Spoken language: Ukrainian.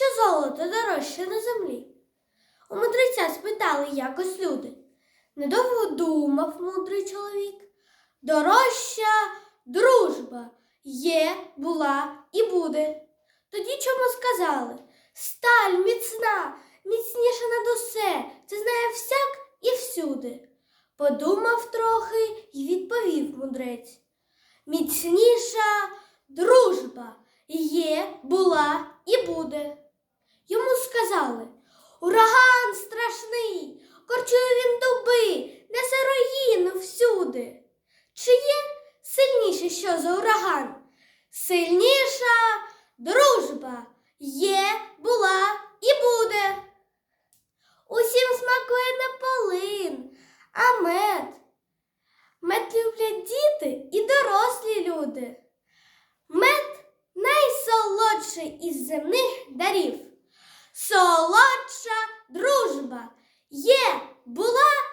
що золото дорожче на землі. У мудреця спитали якось люди. Недовго думав мудрий чоловік. Дорожча дружба є, була і буде. Тоді чому сказали? Сталь міцна, міцніша над усе, це знає всяк і всюди. Подумав трохи й відповів мудрець. Міцніша дружба є, була і буде. Йому сказали Ураган страшний, корчує він дуби, несе руїну всюди. Чи є сильніше що за ураган? Сильніша дружба є, була і буде. Усім смакує не полин, а мед. Мед люблять діти і дорослі люди. Мед найсолодший із земних дарів. Є, була.